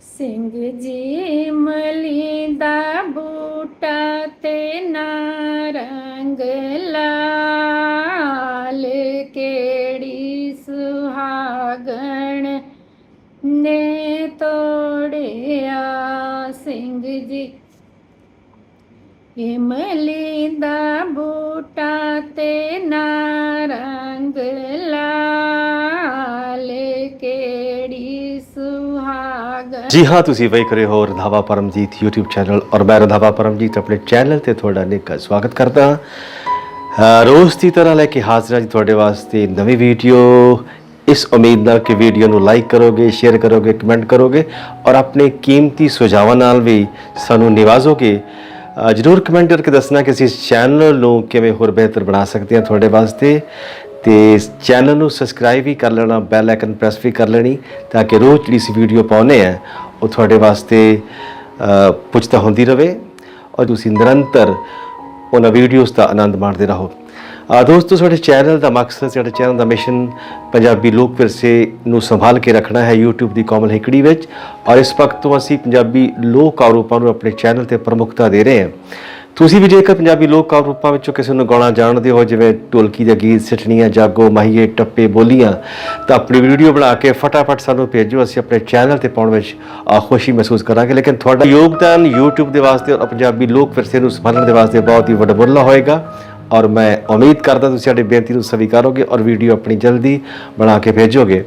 ਸਿੰਘ ਜੀ ਮਲੀ ਦਾ ਬੂਟਾ ਤੇ ਨਾਰੰਗ ਲਾਲ ਕਿਹੜੀ ਸੁਹਾਗਣ ਨੇ ਤੋੜਿਆ ਸਿੰਘ ਜੀ। ਇਮਲੀ ਦਾ ਬੂਟਾ ਤੇ ਨਾਰੰਗ ਜੀ ਹਾਂ, ਤੁਸੀਂ ਵੇਖ ਰਹੇ ਹੋ ਰਧਾਵਾ ਪਰਮਜੀਤ YouTube ਚੈਨਲ ਔਰ ਮੈਂ ਰਧਾਵਾ ਪਰਮਜੀਤ ਆਪਣੇ ਚੈਨਲ ਤੇ ਤੁਹਾਡਾ ਨਿੱਘਾ ਸਵਾਗਤ ਕਰਦਾ ਹਾਂ। ਅਹ ਰੋਜ਼ ਦੀ ਤਰ੍ਹਾਂ ਲੈ ਕੇ ਹਾਜ਼ਰ ਹਾਂ ਜੀ ਤੁਹਾਡੇ ਵਾਸਤੇ ਨਵੀਂ ਵੀਡੀਓ ਇਸ ਉਮੀਦ ਨਾਲ ਕਿ ਵੀਡੀਓ ਨੂੰ ਲਾਈਕ ਕਰੋਗੇ ਸ਼ੇਅਰ ਕਰੋਗੇ ਕਮੈਂਟ ਕਰੋਗੇ ਔਰ ਆਪਣੇ ਕੀਮਤੀ ਸੁਝਾਵਾਂ ਨਾਲ ਵੀ ਸਾਨੂੰ ਨਿਵਾਜ਼ੋਗੇ। ਜਰੂਰ ਕਮੈਂਟ ਕਰਕੇ ਦੱਸਣਾ ਕਿ ਅਸੀਂ ਇਸ ਚੈਨਲ ਨੂੰ ਕਿਵੇਂ ਹੋਰ ਬਿਹਤਰ ਬਣਾ ਸਕਦੇ ਹਾਂ ਤੁਹਾਡੇ ਵਾਸਤੇ। ਤੇ ਇਸ ਚੈਨਲ ਨੂੰ ਸਬਸਕ੍ਰਾਈਬ ਵੀ ਕਰ ਲੈਣਾ ਬੈਲ ਆਈਕਨ ਪ੍ਰੈਸ ਵੀ ਕਰ ਲੈਣੀ, ਤਾਂ ਕਿ ਰੋਜ਼ ਜਿਹੜੀ ਅਸੀਂ ਵੀਡੀਓ ਪਾਉਨੇ ਆ ਉਹ ਤੁਹਾਡੇ ਵਾਸਤੇ ਪੁੱਛਤਾ ਹੁੰਦੀ ਰਵੇ। ਔਰ ਤੁਸੀਂ ਨਿਰੰਤਰ ਉਹਨਾਂ ਵੀਡੀਓਜ਼ ਦਾ ਆਨੰਦ ਮਾਣਦੇ ਰਹੋ। ਆ ਦੋਸਤੋ, ਸਾਡੇ ਚੈਨਲ ਦਾ ਮਕਸਦ, ਸਾਡੇ ਚੈਨਲ ਦਾ ਮਿਸ਼ਨ ਪੰਜਾਬੀ ਲੋਕ ਵਿਰਸੇ ਨੂੰ ਸੰਭਾਲ ਕੇ ਰੱਖਣਾ ਹੈ YouTube ਦੀ ਕੋਮਲ ਹਿਕੜੀ ਵਿੱਚ। ਔਰ ਇਸ ਵਕਤ ਤੋਂ ਅਸੀਂ ਪੰਜਾਬੀ ਲੋਕ ਆਰੋਪਾਂ ਨੂੰ ਆਪਣੇ ਚੈਨਲ ਤੇ ਪ੍ਰਮੁਖਤਾ ਦੇ ਰਹੇ ਹਾਂ। ਤੁਸੀਂ ਵੀ ਜੇਕਰ ਪੰਜਾਬੀ ਲੋਕ ਕਾਵਿ ਰੂਪਾਂ ਵਿੱਚੋਂ ਕਿਸੇ ਨੂੰ ਗਾਉਣਾ ਜਾਣਦੇ ਹੋ, ਜਿਵੇਂ ਢੋਲਕੀ ਦੇ ਗੀਤ ਸਿੱਠਣੀਆਂ, ਜਾਗੋ ਮਾਹੀਏ, ਟੱਪੇ ਬੋਲੀਆਂ, ਤਾਂ ਆਪਣੀ ਵੀਡੀਓ ਬਣਾ ਕੇ ਫਟਾਫਟ ਸਾਨੂੰ ਭੇਜੋ। ਅਸੀਂ ਆਪਣੇ ਚੈਨਲ ਤੇ ਪਾਉਣ ਵਿੱਚ ਖੁਸ਼ੀ ਮਹਿਸੂਸ ਕਰਾਂਗੇ। ਲੇਕਿਨ ਤੁਹਾਡਾ ਯੋਗਦਾਨ YouTube ਦੇ ਵਾਸਤੇ ਔਰ ਪੰਜਾਬੀ ਲੋਕ ਵਿਰਸੇ ਨੂੰ ਸੰਭਾਲਣ ਦੇ ਵਾਸਤੇ ਬਹੁਤ ਹੀ ਵੱਡਾ ਮੁੱਲਾ ਹੋਏਗਾ। ਔਰ ਮੈਂ ਉਮੀਦ ਕਰਦਾ ਤੁਸੀਂ ਸਾਡੀ ਬੇਨਤੀ ਨੂੰ ਸਵੀਕਾਰੋਗੇ ਔਰ ਵੀਡੀਓ ਆਪਣੀ ਜਲਦੀ ਬਣਾ ਕੇ ਭੇਜੋਗੇ।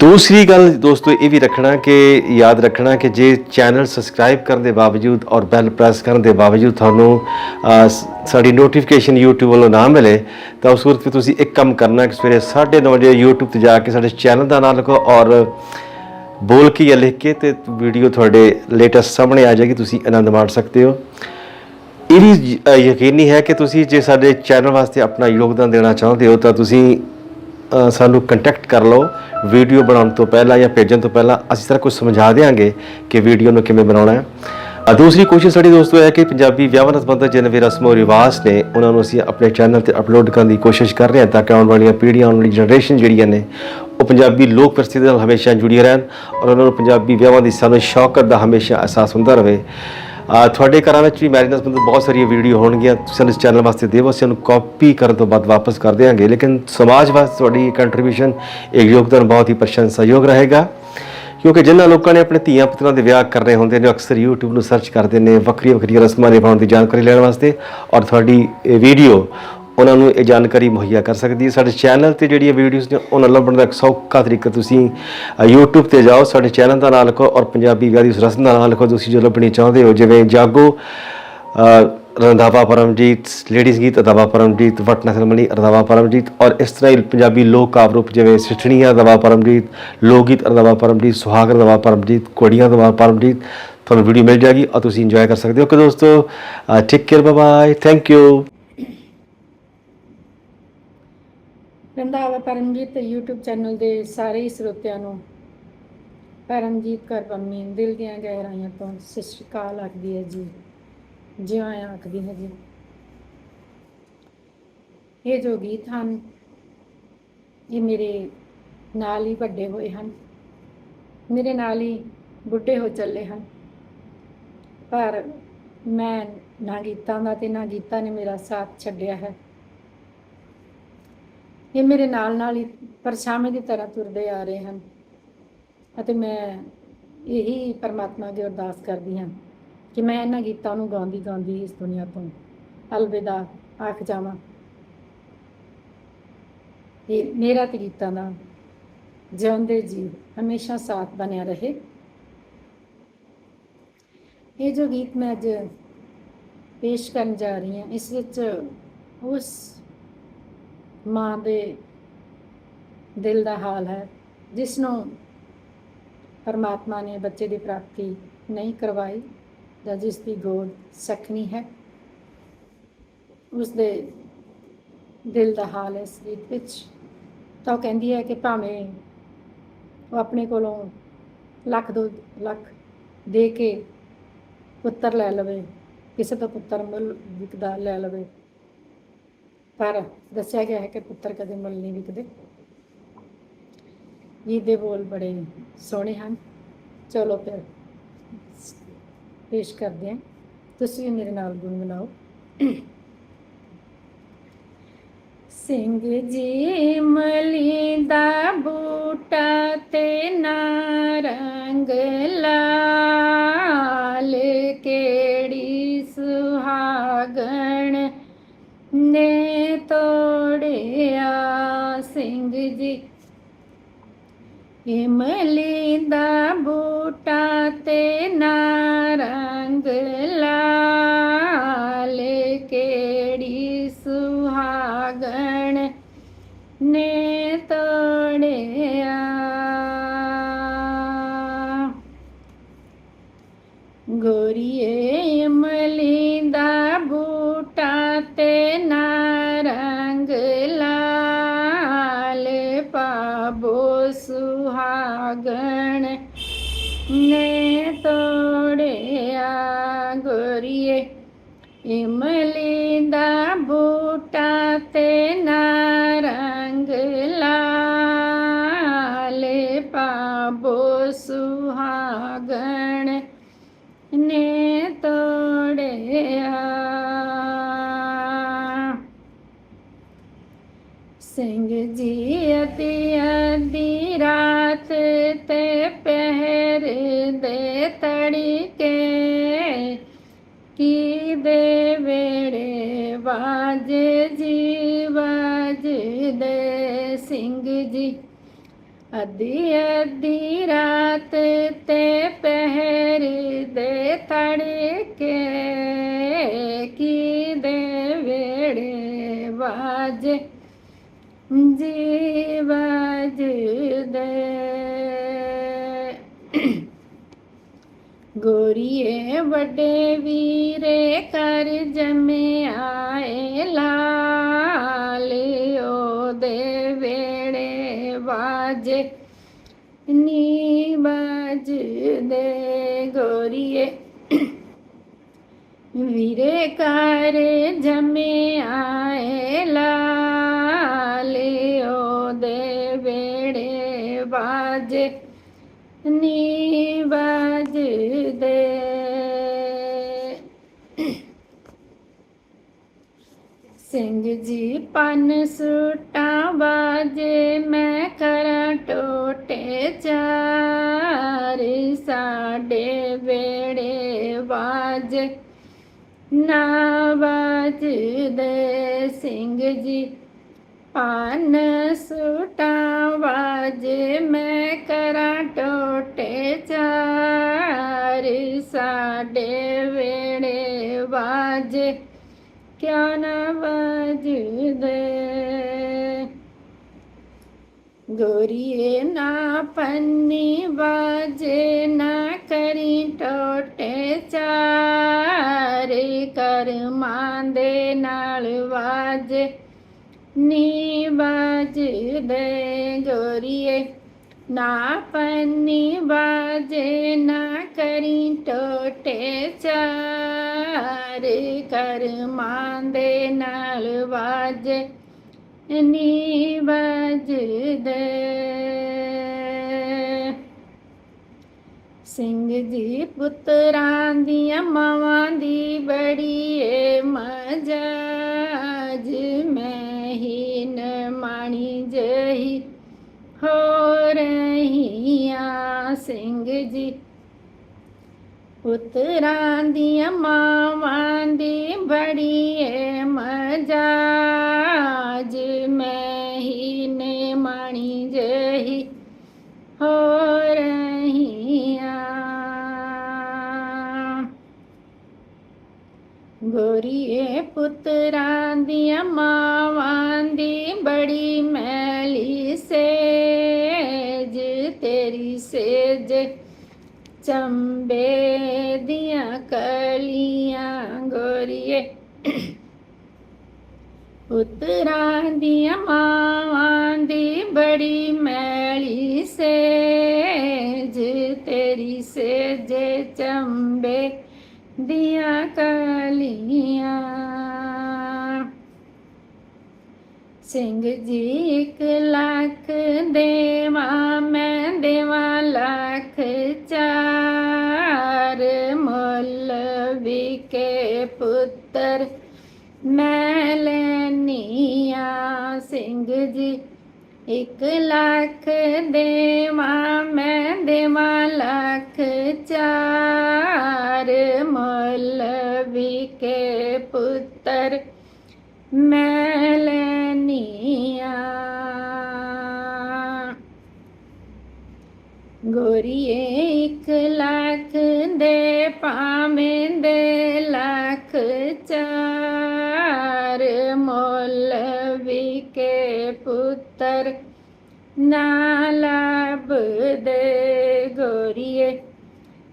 ਦੂਸਰੀ ਗੱਲ ਦੋਸਤੋ ਇਹ ਵੀ ਰੱਖਣਾ ਕਿ, ਯਾਦ ਰੱਖਣਾ ਕਿ ਜੇ ਚੈਨਲ ਸਬਸਕ੍ਰਾਈਬ ਕਰਨ ਦੇ ਬਾਵਜੂਦ ਔਰ ਬੈਲ ਪ੍ਰੈਸ ਕਰਨ ਦੇ ਬਾਵਜੂਦ ਤੁਹਾਨੂੰ ਸਾਡੀ ਨੋਟੀਫਿਕੇਸ਼ਨ YouTube ਵੱਲੋਂ ਨਾ ਮਿਲੇ, ਤਾਂ ਉਸ ਵਕਤ ਤੁਸੀਂ ਇੱਕ ਕੰਮ ਕਰਨਾ ਕਿ ਸਵੇਰੇ 9:30 ਵਜੇ YouTube ਤੇ ਜਾ ਕੇ ਸਾਡੇ ਚੈਨਲ ਦਾ ਨਾਮ ਲਿਖੋ ਔਰ ਬੋਲ ਕੇ ਜਾਂ ਲਿਖ ਕੇ ਤੇ ਵੀਡੀਓ ਤੁਹਾਡੇ ਲੇਟੈਸਟ ਸਾਹਮਣੇ ਆ ਜਾਏਗੀ, ਤੁਸੀਂ ਆਨੰਦ ਮਾਣ ਸਕਦੇ ਹੋ। ਇਹ ਵੀ ਅ, ਯਕੀਨੀ ਹੈ ਕਿ ਤੁਸੀਂ ਜੇ ਸਾਡੇ ਚੈਨਲ ਵਾਸਤੇ ਆਪਣਾ ਯੋਗਦਾਨ ਦੇਣਾ ਚਾਹੁੰਦੇ ਹੋ ਤਾਂ ਤੁਸੀਂ ਅ, ਸਾਨੂੰ ਕੰਟੈਕਟ ਕਰ ਲਓ। ਵੀਡੀਓ ਬਣਾਉਣ ਤੋਂ ਪਹਿਲਾਂ ਜਾਂ ਭੇਜਣ ਤੋਂ ਪਹਿਲਾਂ ਅਸੀਂ ਸਾਰਾ ਕੁਝ ਸਮਝਾ ਦੇਵਾਂਗੇ ਕਿ ਵੀਡੀਓ ਨੂੰ ਕਿਵੇਂ ਬਣਾਉਣਾ ਹੈ। ਅ, ਦੂਸਰੀ ਕੋਸ਼ਿਸ਼ ਸਾਡੀ ਦੋਸਤੋ ਹੈ ਕਿ ਪੰਜਾਬੀ ਵਿਆਹਾਂ ਨਾਲ ਸੰਬੰਧਿਤ ਜਿੰਨੇ ਵੀ ਰਸਮੋ ਰਿਵਾਜ ਨੇ ਉਹਨਾਂ ਨੂੰ ਅਸੀਂ ਆਪਣੇ ਚੈਨਲ ਤੇ ਅਪਲੋਡ ਕਰਨ ਦੀ ਕੋਸ਼ਿਸ਼ ਕਰ ਰਹੇ ਹਾਂ ਤਾਂ ਕਿ ਆਉਣ ਵਾਲੀਆਂ ਪੀੜ੍ਹੀਆਂ ਆਉਣ ਵਾਲੀ ਜਨਰੇਸ਼ਨ ਜਿਹੜੀਆਂ ਨੇ ਉਹ ਪੰਜਾਬੀ ਲੋਕ ਵਿਰਸੇ ਦੇ ਨਾਲ ਹਮੇਸ਼ਾ ਜੁੜੀ ਰਹਿਣ ਔਰ ਉਹਨਾਂ ਨੂੰ ਪੰਜਾਬੀ ਵਿਆਹਾਂ ਦੀ ਸਾਨੂੰ ਸ਼ੌਕਤ ਦਾ ਹਮੇਸ਼ਾ ਅਹਿਸਾਸ ਹੁੰਦਾ ਰਹੇ। ਤੁਹਾਡੇ ਘਰਾਂ ਵਿੱਚ ਵੀ ਮੈਰਿਜ ਨਾਲ ਸੰਬੰਧਿਤ ਬਹੁਤ ਸਾਰੀਆਂ ਵੀਡੀਓ ਹੋਣਗੀਆਂ। ਤੁਸੀਂ ਸਾਨੂੰ ਇਸ ਚੈਨਲ ਵਾਸਤੇ ਦੇਵੋ ਅਸੀਂ ਉਹਨੂੰ ਕਾਪੀ ਕਰਨ ਤੋਂ ਬਾਅਦ ਵਾਪਸ ਕਰ ਦੇਵਾਂਗੇ ਲੇਕਿਨ ਸਮਾਜ ਵਾਸਤੇ ਤੁਹਾਡੀ ਕੰਟਰੀਬਿਊਸ਼ਨ ਇੱਕ ਯੋਗਦਾਨ ਬਹੁਤ ਹੀ ਪ੍ਰਸ਼ੰਸਾਯੋਗ ਰਹੇਗਾ। ਕਿਉਂਕਿ ਜਿਨ੍ਹਾਂ ਲੋਕਾਂ ਨੇ ਆਪਣੇ ਧੀਆਂ ਪੁੱਤਰਾਂ ਦੇ ਵਿਆਹ ਕਰਨੇ ਹੁੰਦੇ ਨੇ, ਉਹ ਅਕਸਰ YouTube ਨੂੰ ਸਰਚ ਕਰਦੇ ਨੇ ਵੱਖਰੀਆਂ ਵੱਖਰੀਆਂ ਰਸਮਾਂ ਨਿਭਾਉਣ ਦੀ ਜਾਣਕਾਰੀ ਲੈਣ ਵਾਸਤੇ। ਔਰ ਤੁਹਾਡੀ ਵੀਡੀਓ ਉਹਨਾਂ ਨੂੰ ਇਹ ਜਾਣਕਾਰੀ ਮੁਹੱਈਆ ਕਰ ਸਕਦੀ ਹੈ। ਸਾਡੇ ਚੈਨਲ ਤੇ ਜਿਹੜੀਆਂ ਵੀਡੀਓਜ਼ ਨੇ ਉਹਨਾਂ ਲੱਭਣ ਦਾ ਇੱਕ ਸੌਖਾ ਤਰੀਕਾ ਤੁਸੀਂ ਅ, YouTube ਤੇ ਜਾਓ। ਸਾਡੇ ਚੈਨਲ ਦਾ ਨਾਮ ਲਿਖੋ ਔਰ ਪੰਜਾਬੀ ਵਿਆਹ ਦੀ ਉਸ ਰਸਮ ਦਾ ਨਾਮ ਲਿਖੋ। ਤੁਸੀਂ ਜੋ ਲੱਭਣੀ ਚਾਹੁੰਦੇ ਹੋ ਜਿਵੇਂ ਜਾਗੋ ਰੰਧਾਵਾ ਪਰਮਜੀਤ ਲੇਡੀਜ਼ ਗੀਤ ਅਦਾਵਾ ਪਰਮਜੀਤ ਵਟਨਾ ਸਰਮਣੀ ਅਦਾਵਾ ਪਰਮਜੀਤ ਔਰ ਇਸ ਤਰ੍ਹਾਂ ਹੀ ਪੰਜਾਬੀ ਲੋਕ ਕਾਵਿ ਰੂਪ ਜਿਵੇਂ ਸਿੱਠਣੀਆਂ ਅਦਾਵਾ ਪਰਮਜੀਤ ਲੋਕ ਗੀਤ ਅਦਾਵਾ ਪਰਮਜੀਤ ਸੁਹਾਗ ਅਦਾਵਾ ਪਰਮਜੀਤ ਕੋੜੀਆਂ ਅਦਾਵਾ ਪਰਮਜੀਤ ਤੁਹਾਨੂੰ ਵੀਡੀਓ ਮਿਲ ਜਾਏਗੀ ਔਰ ਤੁਸੀਂ ਇੰਜੋਏ ਕਰ ਸਕਦੇ ਹੋ। ਕਿ ਦੋਸਤੋ take care bye thank you Randhawa Paramjit, YouTube channel ਦੇ ਸਾਰੇ ਹੀ ਸਰੋਤਿਆਂ ਨੂੰ ਪਰਮਜੀਤ ਕਰ ਪੰਮੀ, ਦਿਲ ਦੀਆਂ ਗਹਿਰਾਈਆਂ ਤੋਂ ਸਤਿ ਸ਼੍ਰੀ ਅਕਾਲ ਆਖਦੀ ਹੈ ਜੀ। ਜਿਉਂ ਆਖਦੀ ਹੈ ਜੀ। ਇਹ ਜੋ ਗੀਤ ਹਨ, ਇਹ ਮੇਰੇ ਨਾਲ ਹੀ ਵੱਡੇ ਹੋਏ ਹਨ। ਮੇਰੇ ਨਾਲ ਹੀ ਬੁੱਢੇ ਹੋ ਚੱਲੇ ਹਨ। ਪਰ ਮੈਂ ਨਾ ਗੀਤਾਂ ਦਾ ਤੇ ਨਾ ਗੀਤਾਂ ਨੇ ਮੇਰਾ ਸਾਥ ਛੱਡਿਆ ਹੈ। ਇਹ ਮੇਰੇ ਨਾਲ ਨਾਲ ਹੀ ਪਰਛਾਵੇਂ ਦੀ ਤਰ੍ਹਾਂ ਤੁਰਦੇ ਆ ਰਹੇ ਹਨ। ਅਤੇ ਮੈਂ ਇਹੀ ਪਰਮਾਤਮਾ ਅੱਗੇ ਅਰਦਾਸ ਕਰਦੀ ਹਾਂ ਕਿ ਮੈਂ ਇਹਨਾਂ ਗੀਤਾਂ ਨੂੰ ਗਾਉਂਦੀ ਗਾਉਂਦੀ ਇਸ ਦੁਨੀਆ ਤੋਂ ਅਲਵਿਦਾ, ਆਖ ਜਾਵਾਂ। ਇਹ ਮੇਰਾ ਤੇ ਗੀਤਾਂ ਦਾ ਜਿਉਂਦੇ ਜੀ ਹਮੇਸ਼ਾ ਸਾਥ ਬਣਿਆ ਰਹੇ। ਇਹ ਜੋ ਗੀਤ ਮੈਂ ਅੱਜ ਪੇਸ਼ ਕਰਨ ਜਾ ਰਹੀ ਹਾਂ, ਇਸ ਵਿੱਚ ਉਸ ਮਾਂ ਦੇ ਦਿਲ ਦਾ ਹਾਲ ਹੈ, ਜਿਸ ਨੂੰ ਪਰਮਾਤਮਾ ਨੇ ਬੱਚੇ ਦੀ ਪ੍ਰਾਪਤੀ ਨਹੀਂ ਕਰਵਾਈ ਜਾਂ ਜਿਸ ਦੀ ਗੋਦ ਸਖਣੀ ਹੈ ਉਸ ਦੇ ਦਿਲ ਦਾ ਹਾਲ ਹੈ ਇਸ ਗੀਤ ਵਿੱਚ ਤਾਂ ਉਹ ਕਹਿੰਦੀ ਹੈ ਕਿ ਭਾਵੇਂ ਉਹ ਆਪਣੇ ਕੋਲੋਂ ਲੱਖ ਦੋ ਲੱਖ ਦੇ ਕੇ ਪੁੱਤਰ ਲੈ ਲਵੇ, ਕਿਸੇ ਤੋਂ ਪੁੱਤਰ ਮੁੱਲ ਵਿਕਦਾ ਲੈ ਲਵੇ ਪਰ ਦੱਸਿਆ ਗਿਆ ਹੈ ਕਿ ਪੁੱਤਰ ਕਦੇ ਮੁੱਲ ਨਹੀਂ ਵਿਕਦੇ। ਗੀਤ ਦੇ ਬੋਲ ਬੜੇ ਸੋਹਣੇ ਹਨ। ਚਲੋ ਫਿਰ ਪੇਸ਼ ਕਰਦੇ ਹਾਂ। ਤੁਸੀਂ ਵੀ ਮੇਰੇ ਨਾਲ ਗੁਣਗੁਣਾਓ ਸਿੰਘ ਜੀ ਮਲੀ ਦਾ ਬੂਟਾ ਤੇ ਨਾਰੰਗ ਲਾ ਇਮਲੀ ਦੇ ਵਾਜੇ ਜੀ ਵਾਜਦੇ ਸਿੰਘ ਜੀ। ਅੱਧੀ ਅੱਧੀ ਰਾਤ ਤੇ ਪਹਿਰ ਦੇ ਤੜਕੇ ਕੀ ਦੇ ਵੇੜੇ ਵਾਜੇ ਜੀ ਵਜਦੇ ਗੋਰੀਏ ਵੱਡੇ ਵੀਰੇ ਕਰ ਜਮੇ ਆਏ ਲਾਲ, ਉਹਦੇ ਵੇੜੇ ਵਾਜੇ। ਨੀ ਵੱਜਦੇ ਗੋਰੀਏ। ਵੀਰੇ ਕਰ ਜਮੇ ਆਏ ਲਾਲ ਦੇ ਵੇੜੇ ਵਾਜੇ। ਨੀ ਵੱਜਦੇ। ਸਿੰਘ ਜੀ ਪੰਨ ਸੁਟਾਂ ਬਾਜੇ ਮੈਂ ਕਰਾਂ ਟੋਟੇ ਚਾਰ, ਸਾਡੇ ਵੇੜੇ ਵਾਜੇ ਨਾ ਵੱਜਦੇ। ਸਿੰਘ ਜੀ ਪਾਨ ਸੁਟਾਂ ਵਾਜੇ, ਮੈਂ ਟੋਟੇ ਚਾਰ ਸਾਡੇ ਵੇੜੇ ਵਾਜੇ, ਕਿਆ ਨਾ ਵੱਜਦੇ। ਗੋਰੀਏ ਨਾ ਪੰਨੀ ਬਾਜੇ ਨਾ ਕਰੀ ਟੋਟੇ ਚਾਰ ਕਰਮਾਂ ਦੇ ਨਾਲ ਵਾਜੇ। ਨੀ ਬਾਜਦੇ ਗੋਰੀਏ। ਨਾ ਪੰਨੀ ਬਾਜੇ, ਨਾ ਕਰੀ ਟੋਟੇ ਚਾਰ। ਕਰਮਾਂ ਦੇ ਨਾਲ ਵਾਜੇ, ਨੀ ਵੱਜਦੇ। ਸਿੰਘ ਜੀ ਪੁੱਤਰਾਂ ਦੀਆਂ ਮਾਵਾਂ ਦੀ ਪੁੱਤਰਾਂ ਦੀਆਂ ਮਾਵਾਂ ਦੀ ਬੜੀ ਏ ਮਜਾਜ ਮੈਂ ਹੀ ਨੇ ਮਣੀ ਜਹੀ ਹੋ ਰਹੀਆਂ ਗੋਰੀਏ ਪੁੱਤਰਾਂ ਦੀਆਂ ਮਾਂ ਚੰਬੇ ਦੀਆਂ ਕਲੀਆਂ। ਸਿੰਘ ਜੀ ਇੱਕ ਲੱਖ ਦੇਵਾ, ਮੈਂ ਦੇਵਾ ਲੱਖ ਚਾਰ। ਮੁੱਲ ਵਿਕੇ ਪੁੱਤਰ, ਮੈਂ ਲੈਨੀਆ। ਸਿੰਘ ਜੀ ਇੱਕ ਲੱਖ ਦੇਵਾ, ਮੈਂ ਦੇਵਾ ਲੱਖ ਚਾਰ। ਲੱਖ ਚਾਰ ਮੁੱਲ ਵਿਕੇ ਪੁੱਤਰ, ਨਾ ਲੱਭਦੇ ਗੋਰੀਏ।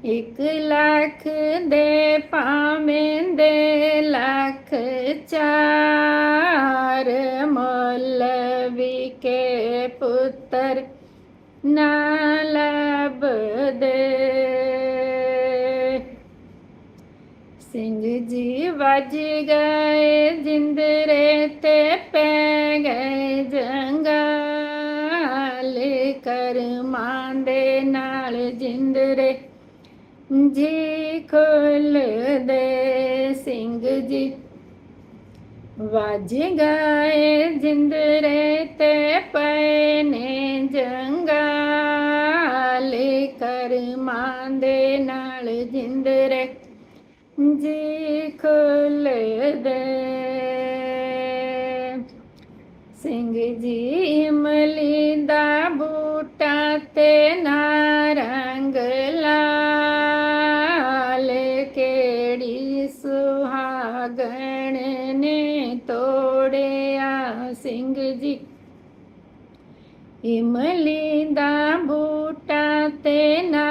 ਇੱਕ ਲੱਖ ਦੇ ਪਾਵੇਂ ਦੇ ਲੱਖ ਚਾਰ ਮੁੱਲ ਵਿਕੇ ਪੁੱਤਰ, ਨਾ ਵੱਜ ਗਏ ਜਿੰਦਰੇ ਤੇ ਪੈ ਗਏ ਜੰਗਾਲ। ਕਰਮਾਂ ਦੇ ਨਾਲ ਜਿੰਦਰੇ ਜੀ ਖੁੱਲਦੇ ਸਿੰਘ ਜੀ। ਵੱਜ ਗਏ ਜਿੰਦਰੇ ਤੇ ਪਏ ਨੇ ਜੰਗਾਲ। ਕਰਮਾਂ ਦੇ ਨਾਲ ਜਿੰਦਰੇ ਜੀ ਖੁੱਲਦੇ ਸਿੰਘ ਜੀ ਇਮਲੀ ਦਾ ਬੂਟਾ ਤੇ ਨਾਰੰਗ ਲਾਲ ਕਿਹੜੀ ਸੁਹਾਗਣ ਨੇ ਤੋੜਿਆ ਸਿੰਘ ਜੀ ਇਮਲੀ ਦਾ ਬੂਟਾ ਤੇ ਨਾ